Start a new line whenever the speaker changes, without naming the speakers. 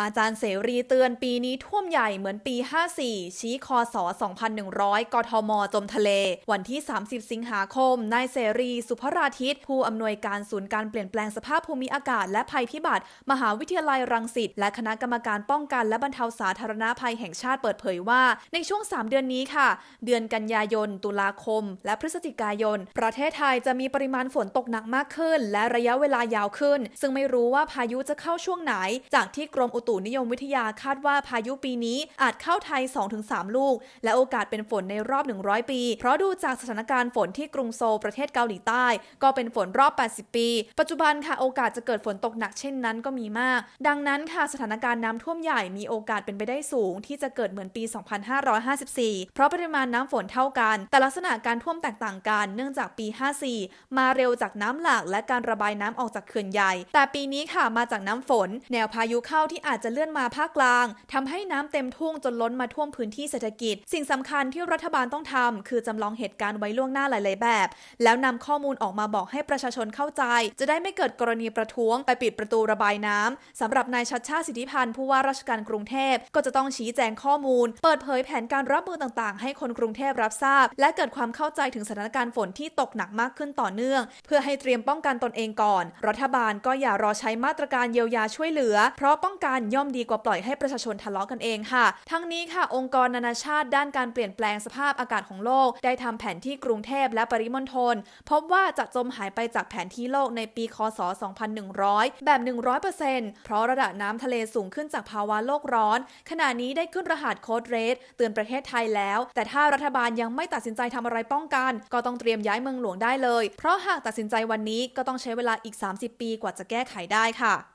อาจารย์เสรีเตือนปีนี้ท่วมใหญ่เหมือนปี 54 ชี้คอสอ2,100 กทม จมทะเล วันที่ 30 สิงหาคม นายเสรี สุภราทิต ผู้อำนวยการศูนย์การเปลี่ยนแปลงสภาพภูมิอากาศและภัยพิบัติ มหาวิทยาลัยรังสิต และคณะกรรมการป้องกันและบรรเทาสาธารณภัยแห่งชาติเปิดเผยว่า ในช่วง 3 เดือนนี้ค่ะ เดือนกันยายน ตุลาคม และพฤศจิกายน ประเทศไทยจะมีปริมาณฝนตกหนักมากขึ้น และระยะเวลายาวขึ้น ซึ่งไม่รู้ว่าพายุจะเข้าช่วงไหน จากที่กรมอุตุนิยมวิทยาคาดว่าพายุปีนี้อาจเข้าไทย 2-3 ลูก และโอกาสเป็นฝนในรอบ 100 ปี เพราะดูจากสถานการณ์ฝนที่กรุงโซลประเทศเกาหลีใต้ ก็เป็นฝนรอบ 80 ปี ปัจจุบันค่ะโอกาสจะเกิดฝนตกหนักเช่นนั้นก็มีมาก ดังนั้นค่ะสถานการณ์น้ำท่วมใหญ่มีโอกาสเป็นไปได้สูง ที่จะเกิดเหมือนปี 2554 เพราะปริมาณน้ำฝนเท่ากัน แต่ลักษณะการท่วมแตกต่างกันเนื่องจากปี 54 มาเร็วจากน้ำหลากและการระบายน้ำออกจากเขื่อนใหญ่ แต่ปีนี้ค่ะมาจากน้ำฝน แนวพายุเข้าที่อาจจจะเลื่อนมาภาคกลางทำให้น้ำเต็มทุ่งจนล้นมาท่วมพื้นที่เศรษฐกิจ สิ่งสำคัญที่รัฐบาลต้องทำคือจำลองเหตุการณ์ไว้ล่วงหน้าหลาย ๆ แบบ แล้วนำข้อมูลออกมาบอกให้ประชาชนเข้าใจ จะได้ไม่เกิดกรณีประท้วง ไปปิดประตูระบายน้ำสำหรับนายชัดชาติสิทธิพันธ์ผู้ว่าราชการกรุงเทพก็จะต้องชี้แจงข้อมูล เปิดเผยแผนการรับมือต่าง ๆ ให้คนกรุงเทพรับทราบ และเกิดความเข้าใจถึงสถานการณ์ฝนที่ตกหนักมากขึ้นต่อเนื่อง เพื่อให้เตรียมป้องกันตนเองก่อน รัฐบาลก็อย่ารอใช้มาตรการเยียวยาช่วยเหลือ เพราะป้องกันย่อมดีกว่าปล่อยให้ประชาชนทะเลาะกันเองค่ะ ทั้งนี้ค่ะ องค์กรนานาชาติด้านการเปลี่ยนแปลงสภาพอากาศของโลก ได้ทำแผนที่กรุงเทพและปริมณฑลพบว่าจะจมหายไปจากแผนที่โลกในปีคศ 2100 แบบ 100%เพราะระดับน้ำทะเลสูงขึ้นจากภาวะโลกร้อน ขณะนี้ได้ขึ้นรหัสโค้ดเรทเตือนประเทศไทยแล้ว แต่ถ้ารัฐบาลยังไม่ตัดสินใจทำอะไรป้องกัน ก็ต้องเตรียมย้ายเมืองหลวงได้เลย เพราะหากตัดสินใจวันนี้ก็ต้องใช้เวลาอีก 30 ปีกว่าจะแก้ไขได้ค่ะ